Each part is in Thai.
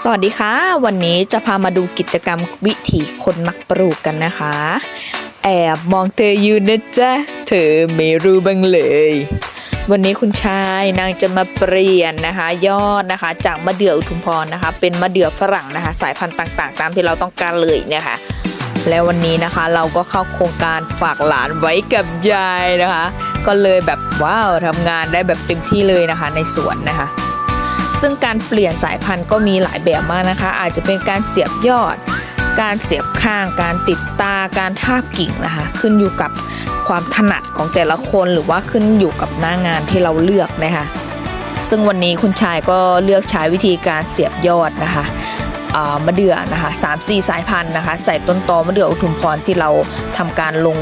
สวัสดีค่ะ วันนี้จะพามาดูกิจกรรมวิถีคนมักปลูกกันนะคะ แอบมองเธออยู่นะจ๊ะ เธอไม่รู้บ้างเลย วันนี้คุณชายนางจะมาเปลี่ยนนะคะ ยอดนะคะ จากมะเดื่ออุทุมพรนะคะ เป็นมะเดื่อฝรั่งนะคะ สายพันธุ์ต่างๆ ตามที่เราต้องการเลยเนี่ยค่ะแล้ววันนี้นะคะเราก็เข้าโครงการฝากหลานไว้กับยายนะคะ ก็เลยแบบว้าวทำงานได้แบบเต็มที่เลยนะคะ ในสวนนะคะ ซึ่งการเปลี่ยนสายพันธุ์ก็มีหลายแบบมากนะคะ อาจจะเป็นการเสียบยอด การเสียบข้าง การติดตา การทาบกิ่งนะคะ ขึ้นอยู่กับความถนัดของแต่ละคนหรือว่าขึ้นอยู่กับหน้างานที่เราเลือกนะคะซึ่งวันนี้คุณชายก็เลือกใช้วิธีการเสียบยอดนะคะมะเดื่อนะคะสามสี่สายพันธุ์นะคะ ใส่ต้นตอมะเดื่ออุทุมพรที่เราทำการลง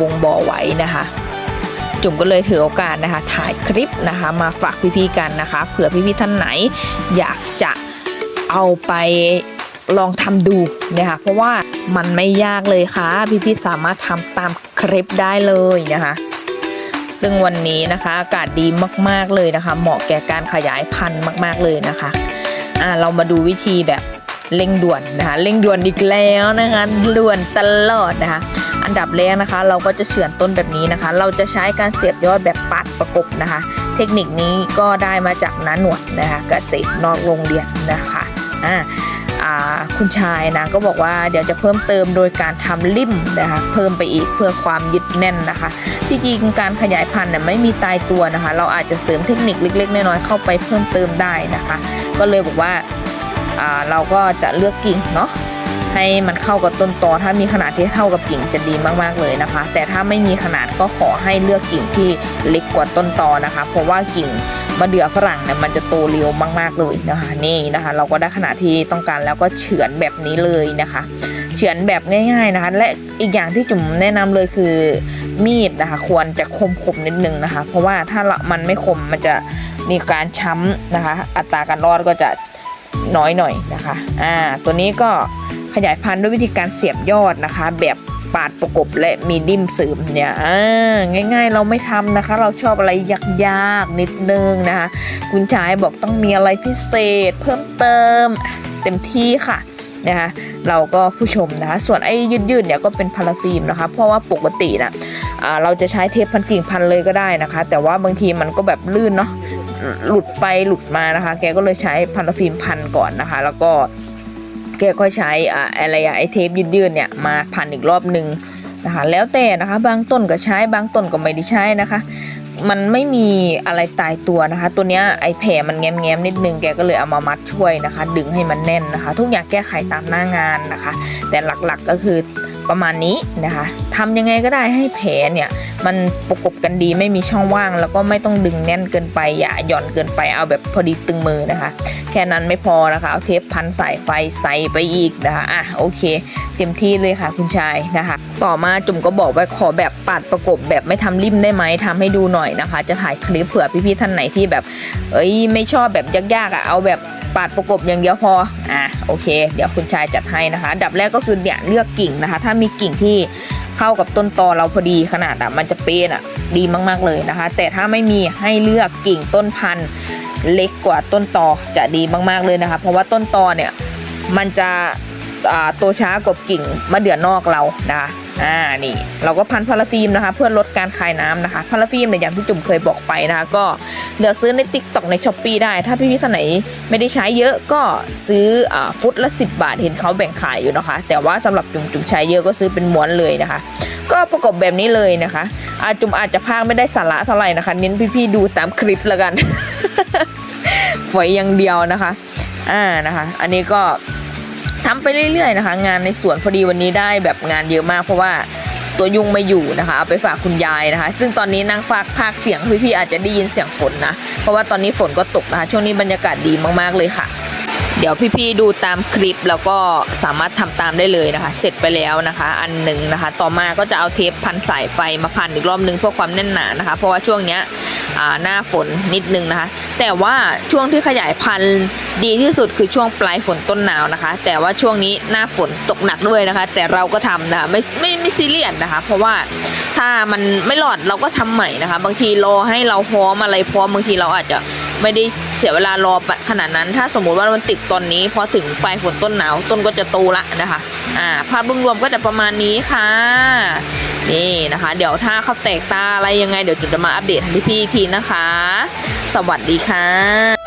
วงบ่อไว้นะคะ จุ๋มก็เลยถือโอกาสนะคะ ถ่ายคลิปนะคะ มาฝากพี่ๆกันนะคะ เผื่อพี่ๆท่านไหน อยากจะเอาไปลองทำดูนะคะเพราะว่ามันไม่ยากเลยค่ะ พี่ๆสามารถทำตามคลิปได้เลยนะคะซึ่งวันนี้นะคะอากาศดีมาก ๆเลยนะคะ เหมาะแก่การขยายพันธุ์มาก ๆเลยนะคะอ่าเรามาดูวิธีแบบเร่งด่วนนะคะเร่งด่วนอีกแล้วนะคะด่วนตลอดนะคะ อันดับแรกนะคะ เราก็จะเฉือนต้นแบบนี้นะคะ เราจะใช้การเสียบยอดแบบปัดประกบนะคะ เทคนิคนี้ก็ได้มาจากน้าหนวดนะคะเกษตรนอกโรงเรียนนะคะอ่าคุณชายนะก็บอกว่าเดี๋ยวจะเพิ่มเติมโดยการทำลิ่มนะคะเพิ่มไปอีกเพื่อความยึดแน่นนะคะ ที่จริงการขยายพันธุ์เนี่ยไม่มีตายตัวนะคะ เราอาจจะเสริมเทคนิคเล็ก ๆ น้อยๆเข้าไปเพิ่มเติมได้นะคะ ก็เลยบอกว่าอ่าเราก็จะเลือกกิ่งเนาะ ให้มันเข้ากับต้นตอถ้ามีขนาดที่เท่ากับกิ่งจะดีมากๆเลยนะคะ แต่ถ้าไม่มีขนาดก็ขอให้เลือกกิ่งที่เล็กกว่าต้นตอนะคะ เพราะว่ากิ่งมะเดื่อฝรั่งเนี่ยมันจะโตเร็วมาก ๆเลยนะคะนี่นะคะ เราก็ได้ขนาดที่ต้องการแล้วก็เฉือนแบบนี้เลยนะคะเฉือนแบบง่ายๆนะคะ และอีกอย่างที่จุ๋มแนะนำเลยคือมีดนะคะ ควรจะคมๆนิดนึงนะคะ เพราะว่าถ้ามันไม่คมมันจะมีการช้ำนะคะ อัตราการรอดก็จะน้อยหน่อยนะคะ อ่า ตัวนี้ก็ ขยายพันธุ์ด้วยวิธีการเสียบยอดนะคะ แบบปาดประกบและมีดิ่มเสริมเนี่ยง่ายๆเราไม่ทำนะคะ เราชอบอะไรยากๆนิดนึงนะคะ คุณชายบอกต้องมีอะไรพิเศษ เพิ่มเติมเต็มที่ค่ะนะคะเราก็ผู้ชมนะคะส่วนไอ้ยืดๆเนี่ยก็เป็นพาราฟิล์มนะคะเพราะว่าปกตินะอ่าเราจะใช้เทปพันกิ่งพันเลยก็ได้นะคะ แต่ว่าบางทีมันก็แบบลื่นเนาะหลุดไปหลุดมานะคะ แกก็เลยใช้พาราฟิล์มพันก่อนนะคะ แล้วก็ แกก็ใช้อ่าอะไรอะไอเทปยืดๆเนี่ยมาพันอีกรอบหนึ่งนะคะแล้วแต่นะคะบางต้นก็ใช้บางต้นก็ไม่ได้ใช้นะคะ มันไม่มีอะไรตายตัวนะคะ ตัวเนี้ยไอแผ่มันแง้มๆนิดนึงแกก็เลยเอามามัดช่วยนะคะ ดึงให้มันแน่นนะคะ ทุกอย่างแก้ไขตามหน้างานนะคะ แต่หลักๆก็คือ ประมาณนี้นะคะทำยังไงก็ได้ให้แผลเนี่ยมันประกบกันดีไม่มีช่องว่าง แล้วก็ไม่ต้องดึงแน่นเกินไปอย่าหย่อนเกินไปเอาแบบพอดีตึงมือนะคะ แค่นั้นไม่พอนะคะเอาเทปพันสายไฟใส่ไปอีกนะคะอะโอเค เต็มที่เลยค่ะคุณชายนะคะ ต่อมาจุ่มก็บอกว่าขอแบบปาดประกบแบบไม่ทำริมได้ไหมทำให้ดูหน่อยนะคะ จะถ่ายคลิปเผื่อพี่ๆท่านไหนที่แบบ เอ้ยไม่ชอบแบบยากๆอะเอาแบบ ปาดประกบอย่างเดียวพออะโอเค เดี๋ยวคุณชายจัดให้นะคะดับแรกก็คือเนี่ยเลือกกิ่งนะคะ ถ้ามีกิ่งที่เข้ากับต้นตอเราพอดีขนาดอะมันจะเป็นอะดีมากๆเลยนะคะ แต่ถ้าไม่มีให้เลือกกิ่งต้นพันธุ์เล็กกว่าต้นตอจะดีมากๆเลยนะคะ เพราะว่าต้นตอเนี่ยมันจะ อ่าโตช้ากว่ากิ่งมะเดื่อนอกเรานะคะอ่านี่เราก็พันพาราฟิล์มนะคะ เพื่อลดการคายน้ำนะคะพาราฟิล์มเนี่ยอย่างที่จุ่มเคยบอกไปนะคะ ก็เลือกซื้อในติ๊กต็อกในช้อปปีได้ ถ้าพี่ๆท่านไหนไม่ได้ใช้เยอะก็ซื้ออ่าฟุตละ 10 บาท เห็นเขาแบ่งขายอยู่นะคะ แต่ว่าสำหรับจุ่มจุ่มใช้เยอะก็ซื้อเป็นม้วนเลยนะคะ ก็ประกบแบบนี้เลยนะคะอาจุ่มอาจจะพากไม่ได้สาระเท่าไหร่นะคะเน้นพี่ๆดูตามคลิปแล้วกันฝอยอย่างเดียวนะคะอ่านะคะ อันนี้ก็ ทำไปเรื่อยๆนะคะ งานในสวนพอดีวันนี้ได้แบบงานเยอะมาก เพราะว่าตัวยุงไม่อยู่นะคะเอาไปฝากคุณยายนะคะ ซึ่งตอนนี้นั่งฝากภาคเสียงพี่ๆอาจจะได้ยินเสียงฝนนะเพราะว่าตอนนี้ฝนก็ตกนะคะช่วงนี้บรรยากาศดีมากๆเลยค่ะ เดี๋ยวพี่ๆดูตามคลิปแล้วก็สามารถทำตามได้เลยนะคะ เสร็จไปแล้วนะคะ อันหนึ่งนะคะ ต่อมาก็จะเอาเทปพันสายไฟมาพันอีกรอบนึงเพื่อความแน่นหนานะคะ เพราะว่าช่วงเนี้ยหน้าฝนนิดนึงนะคะ แต่ว่าช่วงที่ขยายพันธุ์ดีที่สุดคือช่วงปลายฝนต้นหนาวนะคะ แต่ว่าช่วงนี้หน้าฝนตกหนักด้วยนะคะ แต่เราก็ทำนะคะไม่ไม่ไม่ซีเรียสนะคะ เพราะว่าถ้ามันไม่หลอดเราก็ทำใหม่นะคะ บางทีรอให้เราพร้อมอะไรพร้อมบางทีเราอาจจะ ไม่ได้เสียเวลารอขนาดนั้น ถ้าสมมุติว่ามันติดตอนนี้พอถึงปลายฝนต้นหนาวต้นก็จะโตละนะคะอ่าภาพรวมๆก็จะประมาณนี้ค่ะนี่นะคะ เดี๋ยวถ้าเขาแตกตาอะไรยังไงเดี๋ยวจุดจะมาอัปเดตให้พี่ๆทีนะคะ สวัสดีค่ะ